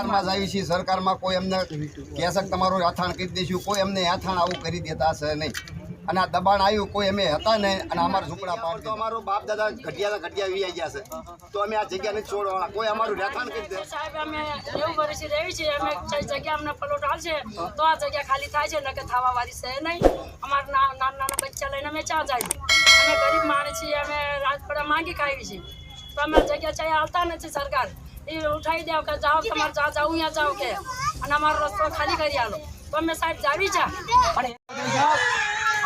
સરકારમાં જ આવી છીએ. સરકારમાં કોઈ એમને કહેશે કે તમારું આથાણ કરી દઈશું કોઈ એમને આથાણ આવું કરી દેતા હશે નહીં. અને આ દબાણ આવ્યું કોઈ અમે હતા ને અને અમારા ઝૂંપડા પાડ તો અમારો બાપ દાદા ઘટિયા ઘટિયા વી ગયા છે. તો અમે આ જગ્યા નથી છોડવાના. કોઈ અમારું રહેઠાણ કરી દે. સાહેબ અમે નેવું વર્ષથી રહી છીએ. અમે જે જગ્યા અમને પલોટ હાલશે તો આ જગ્યા ખાલી થાય છે. નકે થવા વાળી છે નહીં. અમારા ના- નાના નાના બચ્ચા લઈને અમે ચા જાય અમે ગરીબ માણસ છીએ. અમે રાજપડા માંગી ખાવી છીએ. તો અમે જગ્યા ચાહે આવતા નથી સરકાર. એ ઉઠાવી કે જાઓ તમારે જા જાઓ, અહીંયા જાઓ કે. અને અમારો રસ્તો ખાલી કરી આલો. તો સાહેબ જાવી જા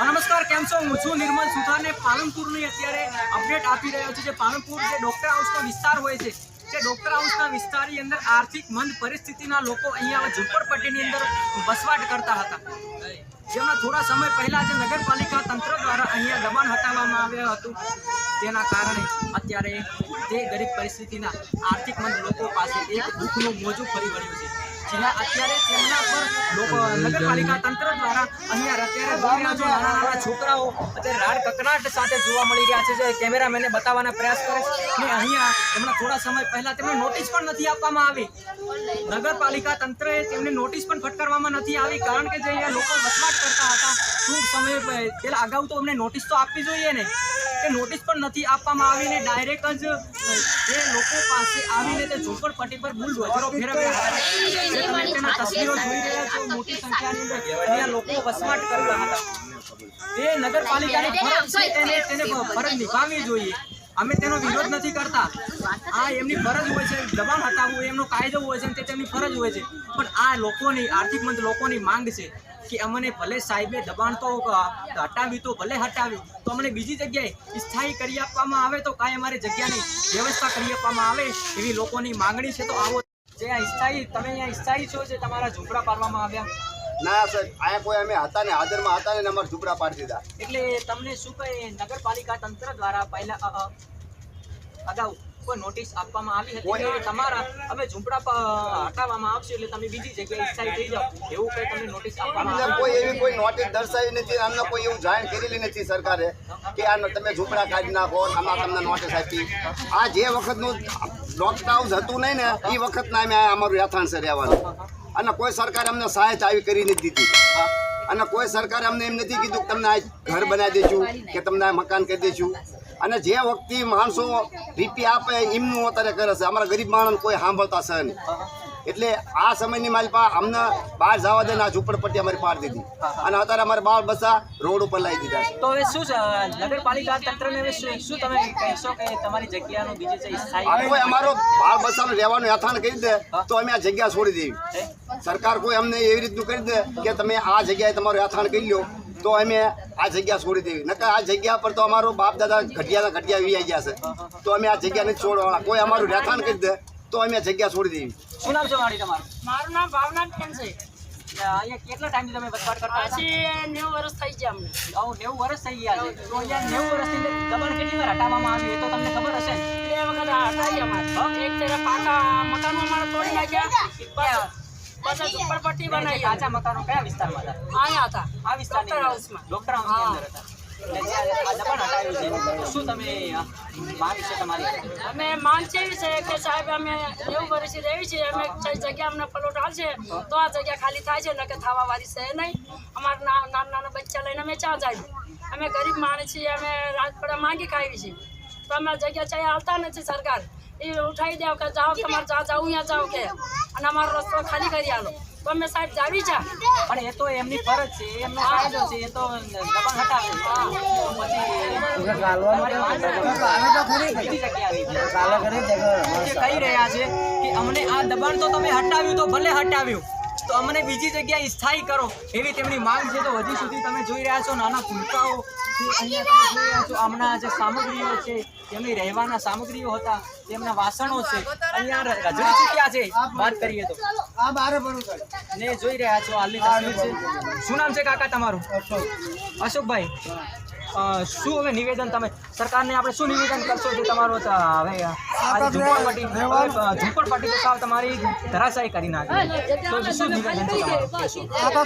નમસ્કાર, કેમ છો? હું છું નિર્મલ સુથારને પાલનપુરની અત્યારે અપડેટ આપી રહ્યો છું જે પાલનપુર જે ડોક્ટર હાઉસનો વિસ્તાર હોય છે, જે ડોક્ટર હાઉસના વિસ્તારની અંદર આર્થિક મંદ પરિસ્થિતિના લોકો અહીંયા ઝૂંપડપટ્ટીની અંદર વસવાટ કરતા હતા. જેમના થોડા સમય પહેલા જે નગરપાલિકા તંત્ર દ્વારા અહીંયા દબાણ હટાવવામાં આવ્યું હતું. તેના કારણે અત્યારે તે ગરીબ પરિસ્થિતિના આર્થિક મંદ લોકો પાસે એક દુઃખનું મોજું ફરી વળ્યું છે. જ્યાં અત્યારે તેમના પર લોકો નગરપાલિકા તંત્ર દ્વારા અહીંયા અત્યારે જોઈ જો નાના નાના છોકરાઓ અત્યારે રાડ કકડાટ સાથે જોવા મળી રહ્યા છે. જે કેમેરામેને બતાવવાના પ્રયાસ કરે અને અહીંયા એમના થોડા સમય પહેલા તેમને નોટિસ પણ નથી આપવામાં આવી. નગરપાલિકા તંત્રએ તેમને નોટિસ પણ ફટકારવામાં નથી આવી કારણ કે જે અહીંયા લોકો વસવાટ કરતા હતા. ટૂંક સમય પહેલાં અગાઉ તો અમને નોટિસ તો આપવી જોઈએ ને. કે નોટિસ પણ નથી આપવામાં આવીને ડાયરેક્ટ જ એ લોકો પાસે આવીને તે ઝૂંપડપટ્ટી પર બુલડોઝરો ફેરવ્યા હતા. તેના તસવીરો જોઈ રહ્યા છો મોટી સંખ્યાની અંદર અહીંયા લોકો વસવાટ કરતા હતા. તે નગરપાલિકાની ફરજ છે તેને તેને ફરજ નિભાવવી જોઈએ. અમે તેનો વિરોધ નથી કરતા. આ એમની ફરજ હોય છે દબાણ હટાવવું એ એમનો કાયદો હોય છે તે તેમની ફરજ હોય છે. પણ આ લોકોની આર્થિક મંદ લોકોની માંગ છે. કે અમને ભલે સાહેબે દબાણ તો હટાવ્યું તો ભલે હટાવ્યું તો અમને બીજી જગ્યાએ સ્થાયી કરી આપવામાં આવે તો કાંઈ અમારે જગ્યાની વ્યવસ્થા કરી આપવામાં આવે એવી લોકોની માંગણી છે તો આવો. જે આ સ્થાયી તમે અહીંયા સ્થાયી છો જે તમારા ઝૂંપડા પાડવામાં આવ્યા? ના સર અહીંયા કોઈ અમે હતા ને હાજરમાં હતા ને અમારા ઝૂંપડા પાડી દીધા. એટલે તમને શું કહે? નગરપાલિકા તંત્ર દ્વારા પહેલા અગાઉ કોઈ નોટિસ આપવામાં આવી હતી કે તમારા અમે ઝૂંપડા હટાવવામાં આવશે એટલે તમે બીજી જગ્યાએ સ્થાયી થઈ જાઓ. એવું કઈ તમને નોટિસ આપવામાં અમને કોઈ એવી કોઈ નોટિસ દર્શાવી નથી અમને કોઈ એવું જાણ કરેલી નથી સરકારે કે આ તમે ઝૂંપડા કાઢી નાખો આમાં તમને નોટિસ આપી. આ જે વખતનું લોકડાઉન હતું નહીં ને એ વખતના અમે અમારું યાથાણ છે રહેવાનું. અને કોઈ સરકારે અમને સહાયતા આવી કરી નથી દીધી. અને કોઈ સરકારે અમને એમ નથી કીધું કે તમને આ ઘર બનાવી દઈશું કે તમને આ મકાન કરી દઈશું અને જે વખતે માણસો રીપી આપે એમનું અત્યારે કરે છે. અમારા ગરીબ માણસ કોઈ સાંભળતા છે નહીં. એટલે આ સમયની મારી પાસે અમને બહાર જવા દે ને આ ઝૂંપડપટ્ટી અમારી પાડ દીધી. અને અત્યારે અમારે બાળ બસા રોડ ઉપર લાવી દીધા તો હવે શું નગરપાલિકા તંત્રને હવે શું તમે કહેશો કે તમારી જગ્યાનું બીજે છે સ્થાયી? કોઈ અમારો બાળ બસાનું રહેવાનું યથાણ કરી દે તો અમે આ જગ્યા છોડી દેવી. સરકાર કોઈ અમને એવી રીતનું કરી દે કે તમે આ જગ્યાએ તમારું યથાણ કરી લો તો અમે આ જગ્યા છોડી દેવી. નકર આ જગ્યા પર તો અમારો બાપ દાદા ઘટિયા ઘટિયા વી ગયા છે. તો અમે આ જગ્યા નથી છોડવાના. કોઈ અમારું રહેઠાણ કરી દે તો અમે જગ્યા છોડી દેવી. શું નામ છે વાડી તમારું? મારું નામ ભાવના છે? અહીંયા કેટલા ટાઈમથી તમે વસવાટ કરતા પછી નેવું વર્ષ થઈ ગયા અમને. આવું નેવું વર્ષ થઈ ગયા છે. તો અહીંયા નેવું વર્ષથી દબાણ કેટલી વાર હટાવવામાં આવ્યું એ તો તમને ખબર હશે? બે વખત હટાવી અમારે. એક તેરા પાકા મકાનો અમારે તોડી નાખ્યા. બસ ઝુંપડપટ્ટી બનાવી કાચા મકાનો કયા વિસ્તારમાં હતા? અહીંયા હતા. આ ડોક્ટર હાઉસમાં. ડોક્ટર હાઉસની અંદર હતા. છે શું તમે તમારી? અમે માંગ છે એવી છે કે સાહેબ અમે રહી છીએ અમે જે જગ્યા અમને પલોટ હાલશે તો આ જગ્યા ખાલી થાય છે નકે થવા વાળી છે નહીં. અમારા નાના નાના બચ્ચા લઈને અમે ચા જાય. અમે ગરીબ માણસ છીએ અમે રાજપડા માંગી ખાવી છીએ. તો અમે જગ્યા ચાહે આવતા નથી સરકાર. એ ઉઠાવી દે કે જાઓ તમારે જા જાઓ અહીંયા જાઓ કે. અને અમારો રસ્તો ખાલી કરી આલો. તો અમે સાહેબ જાવી જા. પણ એ તો એમની ફરજ છે એમનો કાયદો છે એ તો દબાણ હટાવે. પછી કહી રહ્યા છે કે અમને આ દબાણ તો તમે હટાવ્યું તો ભલે હટાવ્યું. તો અમને બીજી જગ્યાએ સ્થાયી કરો એવી તેમની માંગ છે. તો હજી સુધી તમે જોઈ રહ્યા છો નાના ભૂલકાઓ અહીંયા તમે જોઈ રહ્યા છો. આમના જે સામગ્રીઓ છે તેમની રહેવાના સામગ્રીઓ હતા તેમના વાસણો છે અહીંયા રજડી ચૂક્યા છે. વાત કરીએ તો. ને જોઈ રહ્યા છો હાલની તસવીર છે. શું નામ છે કાકા તમારું? અશોકભાઈ. શું હવે નિવેદન તમે સરકારને આપણે શું નિવેદન કરશો જે તમારો હવે ઝુંપડપટ્ટી ઝૂંપડપટ્ટી તો સાવ તમારી ધરાશાયી કરી નાખી. તો શું નિવેદન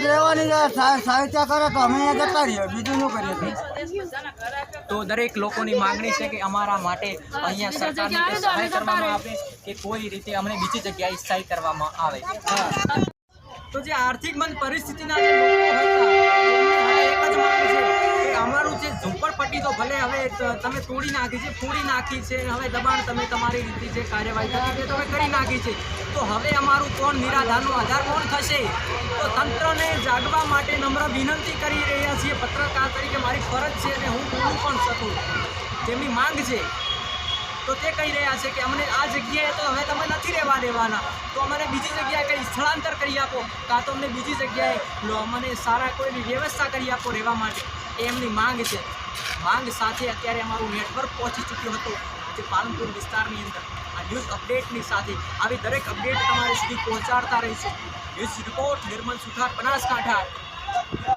રહેવાની સાહિત્ય કરે તો અમે અહીંયા જતા રહીએ બીજું શું કરીએ તો દરેક લોકોની માંગણી છે કે અમારા માટે અહીંયા સરકારની સહાય કરવામાં આવે કે કોઈ રીતે અમને બીજી જગ્યાએ સ્થાયી કરવામાં આવે. તો જે આર્થિક મંદ પરિસ્થિતિના તો ભલે હવે તમે તોડી નાખી છે, ફોડી નાખી છે, હવે દબાણ તમે તમારી રીતે જે કાર્યવાહી થતી તમે કરી નાખી છે. તો હવે અમારું કોણ નિરાધારનો આધાર કોણ થશે? તો તંત્રને જાગવા માટે નમ્ર વિનંતી કરી રહ્યા છીએ. પત્રકાર તરીકે મારી ફરજ છે અને હું બોલું પણ શકું. તેમની માંગ છે, તો તે કહી રહ્યા છે કે અમને આ જગ્યાએ તો હવે તમે નથી રહેવા દેવાના. તો અમને બીજી જગ્યાએ કંઈ સ્થળાંતર કરી આપો. કાં તો અમને બીજી જગ્યાએ અમને સારા કોઈની વ્યવસ્થા કરી આપો રહેવા માટે. એ એમની માંગ છે. માંગ સાથે અત્યારે અમારું નેટવર્ક પહોંચી ચૂક્યું હતું જે પાલનપુર વિસ્તારની અંદર. આ ન્યૂઝ અપડેટની સાથે આવી દરેક અપડેટ તમારી સુધી પહોંચાડતા રહીશું. News report Nirmal Suthar Banaskantha.